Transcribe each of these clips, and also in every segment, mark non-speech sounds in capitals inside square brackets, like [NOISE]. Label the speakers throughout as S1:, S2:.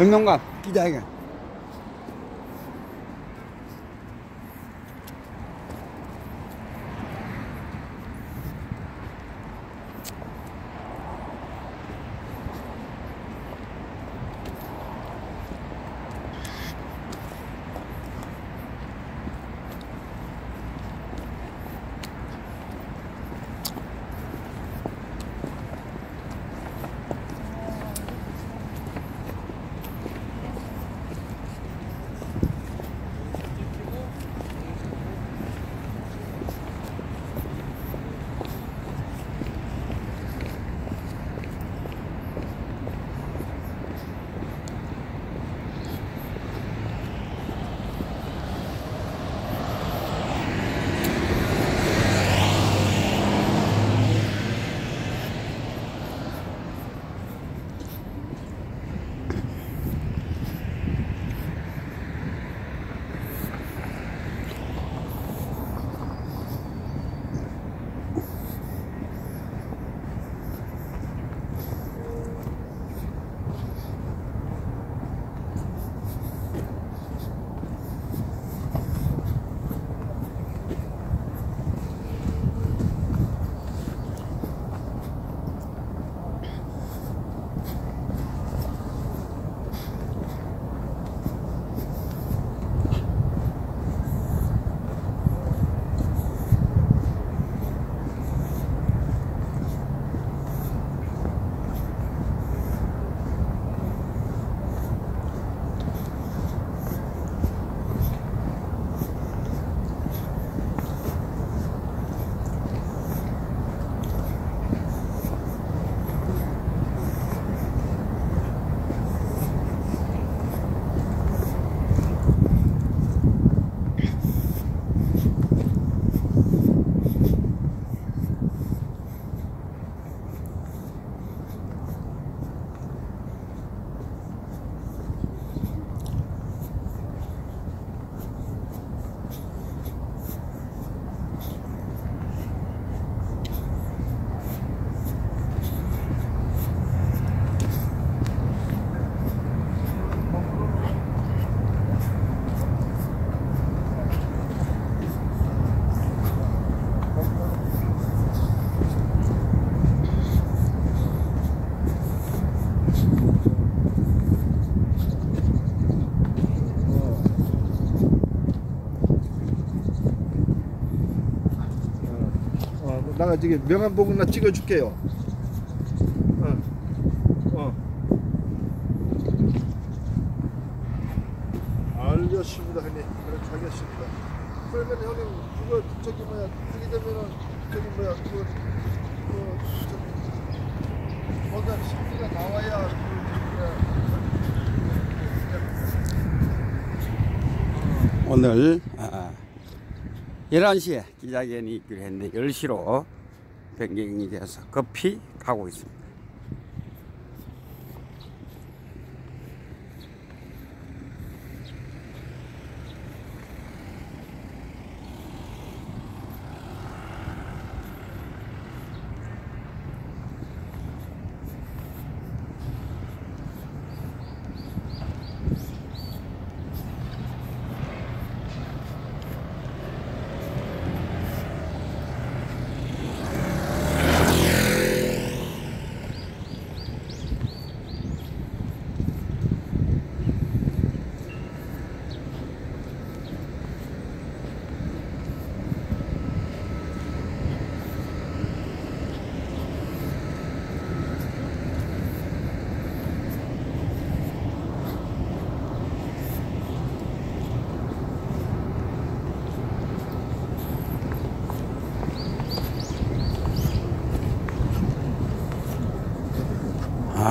S1: 정동관 기자회견.
S2: 어, 나가 저기 명함 보고 나 찍어줄게요. 어, 어. 알겠습니다, 형님. 그렇게 하겠습니다. 그러면 형님 그거 저기 뭐야 하게 되면은 저기 뭐야 그거 그 저기 뭔가 신기가 나와야 그
S1: 오늘 아, 11시에 기자회견이 있기로 했는데 10시로 변경이 돼서 급히 가고 있습니다.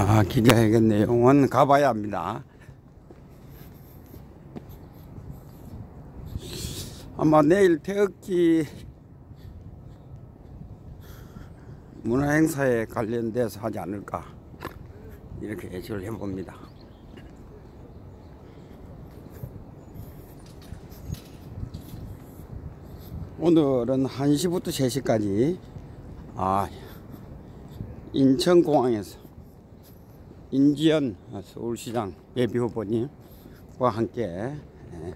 S1: 아, 기자회견 내용은 가봐야 합니다. 아마 내일 태극기 문화행사에 관련돼서 하지 않을까 이렇게 예측을 해봅니다. 오늘은 1시부터 3시까지 아, 인천공항에서 인지연 서울시장 예비 후보님과 함께 예,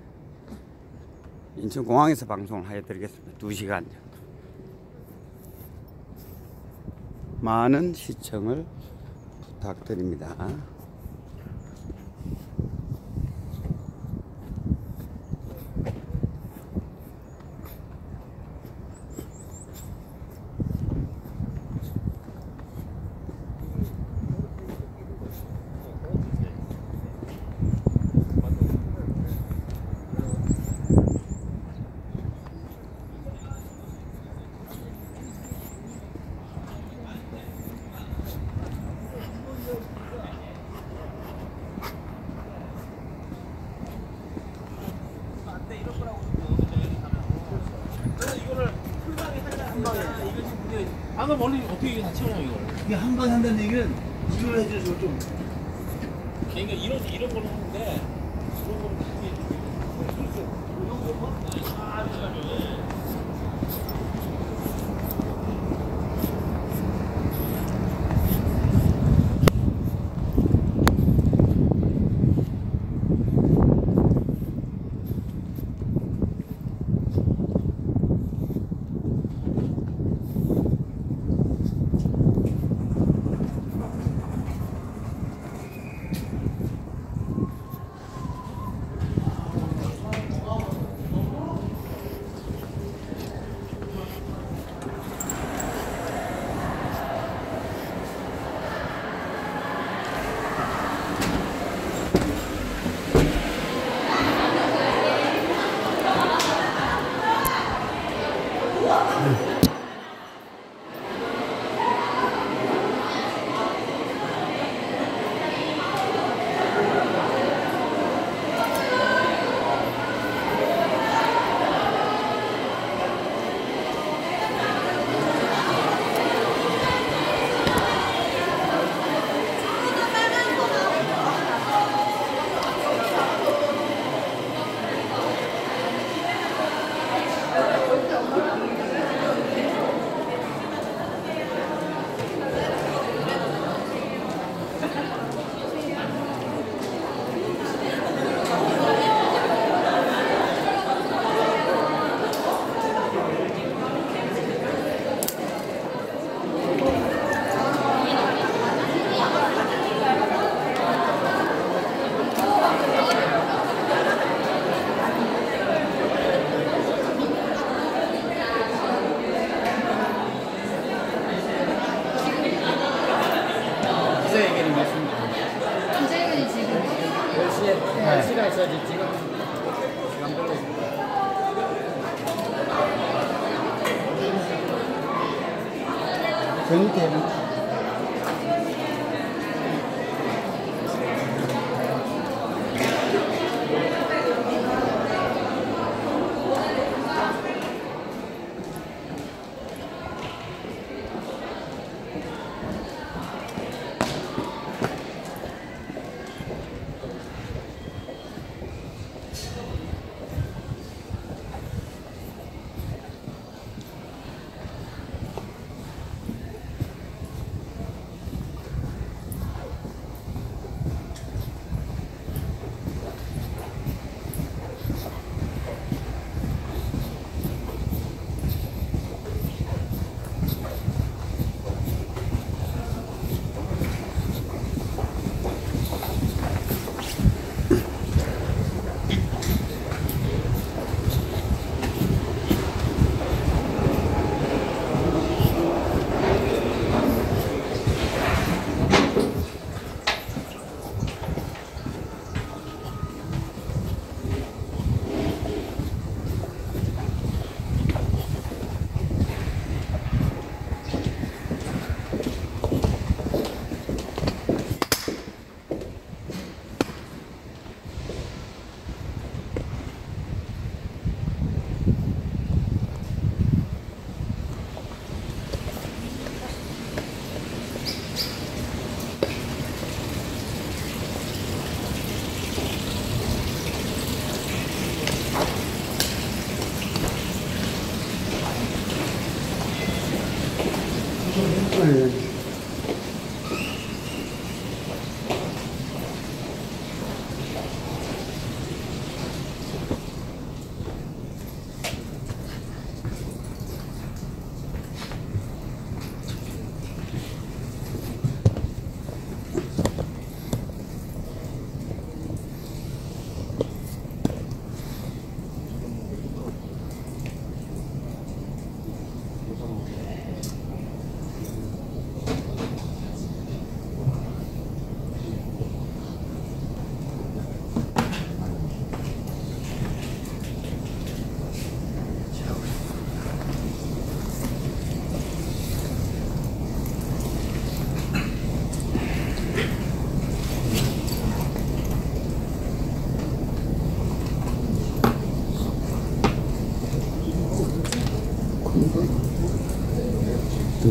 S1: 인천공항에서 방송을 해드리겠습니다. 2시간 많은 시청을 부탁드립니다.
S3: 방금 멀리 어떻게 이게 다 채우냐 이걸
S4: 이게 한 방에 한다는 얘기는 이걸 해줘서 좀
S3: 그러니까 이런 이런 걸로 하는데 이런 거는 어떻게
S4: 기자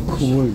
S5: 酷味的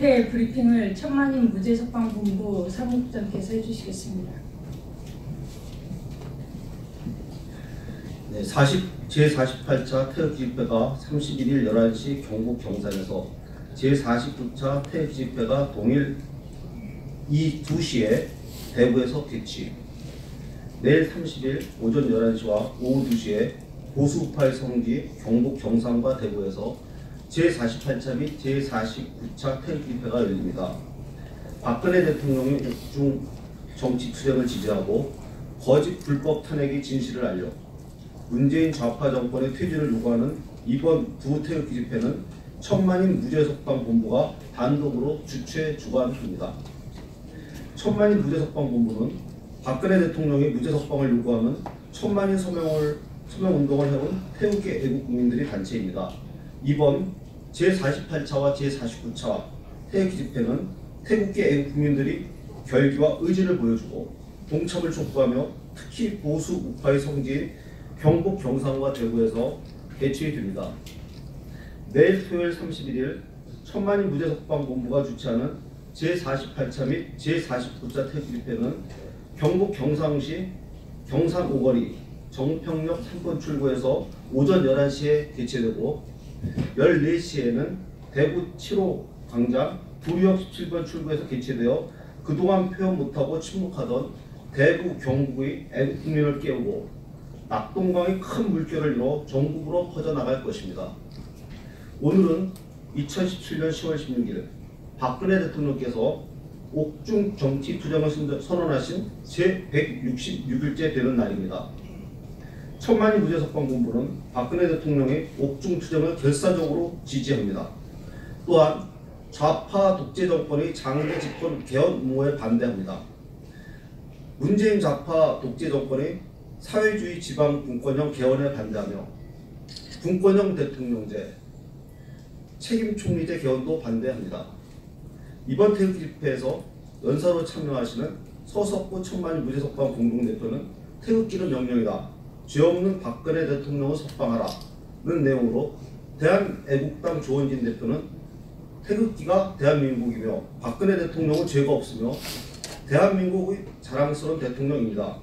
S5: 집회 브리핑을 천만인 무죄석방본부 사무국장께서 해주시겠습니다.
S6: 네, 40, 제48차 태극기 집회가 31일 11시 경북 경산에서 제49차 태극기 집회가 동일 이 2시에 대구에서 개최 내일 30일 오전 11시와 오후 2시에 보수우파의 성지 경북 경산과 대구에서 제48차 및 제49차 태극기 집회가 열립니다. 박근혜 대통령이 옥중 정치 투쟁을 지지하고 거짓 불법 탄핵의 진실을 알려 문재인 좌파 정권의 퇴진을 요구하는 이번 두 태극기 집회는 천만인 무죄석방 본부가 단독으로 주최 주관합니다. 천만인 무죄석방 본부는 박근혜 대통령의 무죄석방을 요구하는 천만인 서명을 서명 운동을 해온 태극기 애국 국민들의 단체입니다. 이번 제48차와 제49차 태극기 집회는 태극기 애국 국민들이 결기와 의지를 보여주고 동참을 촉구하며 특히 보수 우파의 성지인 경북 경상과 대구에서 개최됩니다. 내일 토요일 31일 천만인 무죄석방 본부가 주최하는 제48차 및 제49차 태극 집회는 경북 경상시 경산 오거리 정평역 3번 출구에서 오전 11시에 개최되고 14시에는 대구 7호 광장 부리역 17번 출구에서 개최되어 그동안 표현 못하고 침묵하던 대구 경북의 애국 국민을 깨우고 낙동강의 큰 물결을 이뤄 전국으로 퍼져나갈 것입니다. 오늘은 2017년 10월 16일 박근혜 대통령께서 옥중 정치 투쟁을 선언하신 제166일째 되는 날입니다. 천만인 무죄석방 본부는 박근혜 대통령의 옥중 투쟁을 결사적으로 지지합니다. 또한 좌파 독재 정권의 장기 집권 개헌 음모에 반대합니다. 문재인 좌파 독재 정권의 사회주의 지방 분권형 개헌에 반대하며 분권형 대통령제, 책임 총리제 개헌도 반대합니다. 이번 태극 집회에서 연사로 참여하시는 서석구 천만인 무죄석방 공동대표는 태극기는 명령이다. 죄 없는 박근혜 대통령을 석방하라는 내용으로 대한애국당 조원진 대표는 태극기가 대한민국이며 박근혜 대통령은 죄가 없으며 대한민국의 자랑스러운 대통령입니다.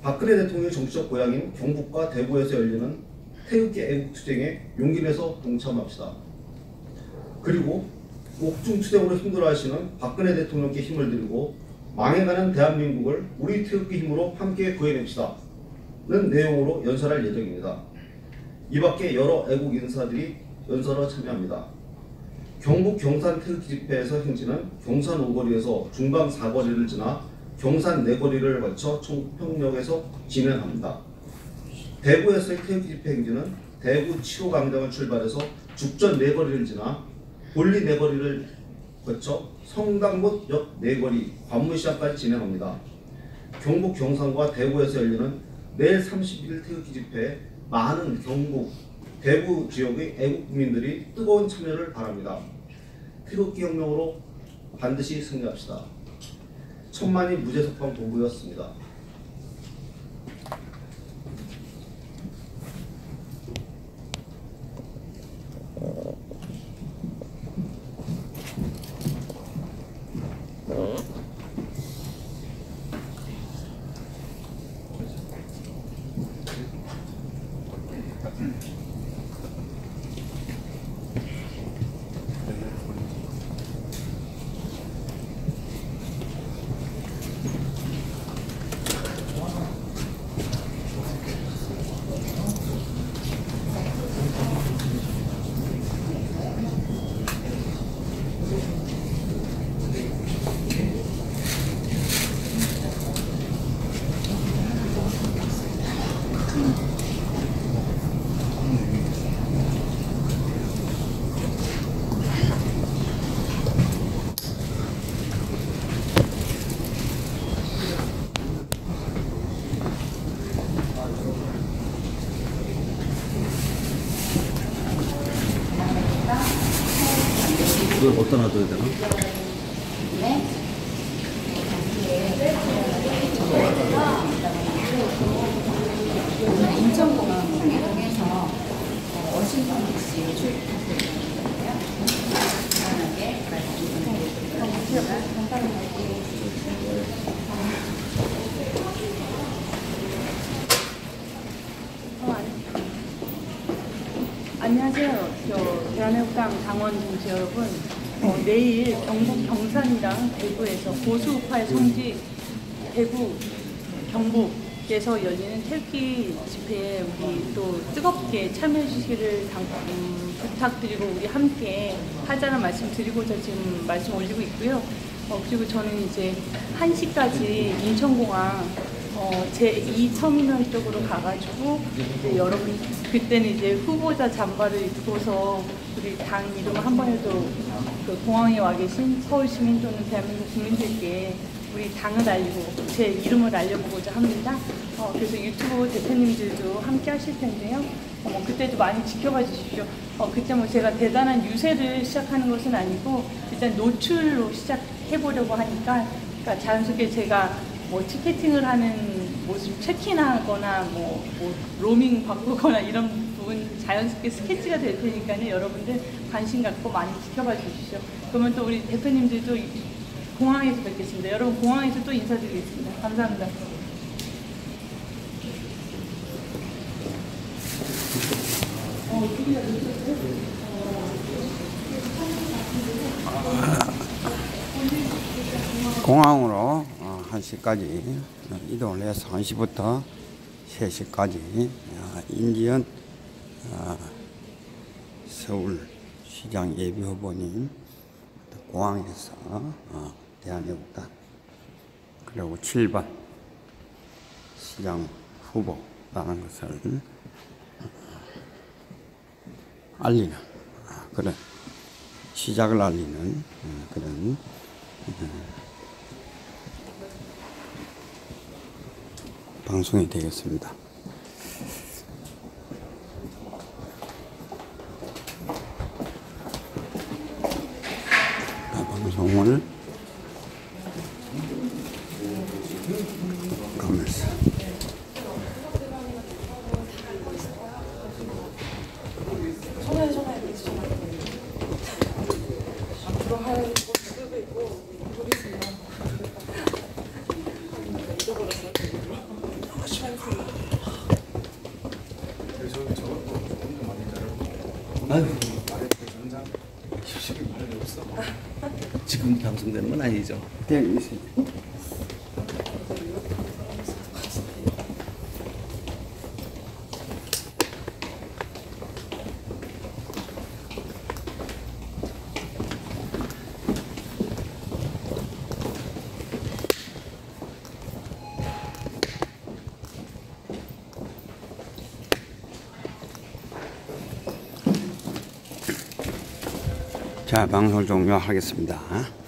S6: 박근혜 대통령의 정치적 고향인 경북과 대구에서 열리는 태극기 애국투쟁에 용기 내서 동참합시다. 그리고 옥중 투쟁으로 힘들어하시는 박근혜 대통령께 힘을 드리고 망해가는 대한민국을 우리 태극기 힘으로 함께 구해냅시다. 는 내용으로 연설할 예정입니다. 이 밖에 여러 애국 인사들이 연설에 참여합니다. 경북 경산 태극기 집회에서 행진은 경산 오거리에서 중방 사거리를 지나 경산 내거리를 거쳐 청평역에서 진행합니다. 대구에서의 태극기 집회 행진은 대구 7호 광장을 출발해서 죽전 내거리를 지나 볼리 내거리를 거쳐 성당못역 내거리 관문시장까지 진행합니다. 경북 경산과 대구에서 열리는 내일 31일 태극기 집회에 많은 경북, 대구 지역의 애국 국민들이 뜨거운 참여를 바랍니다. 태극기 혁명으로 반드시 승리합시다. 천만인 무죄석방 본부였습니다. Mm-hmm. [CLEARS THROAT]
S1: 이걸 어디다 놔둬야 되나?
S7: 네. 인천공항을 통해서 워싱턴 DC 출국하는데요. 간단하게
S5: 안녕하세요. 저 대한애국당 당원 동지 여러분. 어, 내일 경북 경산이랑 대구에서 보수우파의 성지 대구 경북에서 열리는 태극기 집회에 우리 또 뜨겁게 참여해 주시기를 당- 음, 부탁드리고 우리 함께 하자는 말씀 드리고자 지금 말씀 올리고 있고요. 어, 그리고 저는 이제 1시까지 인천공항 어, 제 2터미널 쪽으로 가가지고 이제 여러분 그때는 이제 후보자 잠바를 입고서 우리 당 이름을 한 번에도 그 공항에 와 계신 서울 시민 또는 대한민국 국민들께 우리 당을 알리고 제 이름을 알려보고자 합니다. 어, 그래서 유튜브 대표님들도 함께 하실 텐데요. 어, 뭐 그때도 많이 지켜봐 주십시오. 어, 그때 뭐 제가 대단한 유세를 시작하는 것은 아니고 일단 노출로 시작해보려고 하니까 그러니까 자연스럽게 제가 뭐 티켓팅을 하는 모습 체킹하거나 뭐, 뭐 로밍 바꾸거나 이런 부분 자연스럽게 스케치가 될 테니까요 여러분들 관심 갖고 많이 지켜봐 주십시오. 그러면 또 우리 대표님들도 이- 공항에서 뵙겠습니다. 여러분 공항에서 또 인사드리겠습니다. 감사합니다.
S1: 공항으로 어, 1시까지 어, 이동을 해서 1시부터 3시까지 어, 인지연 어, 서울시장 예비 후보님 또 공항에서 어, 대한애국당 그리고 7번 시장 후보라는 것을 어, 알리는 어, 그런 시작을 알리는 어, 그런 방송이 되겠습니다. 자, 방송을 가면서
S8: 아유. 지금 방송되는 건 아니죠?
S1: 있어요. 자, 방송 종료하겠습니다.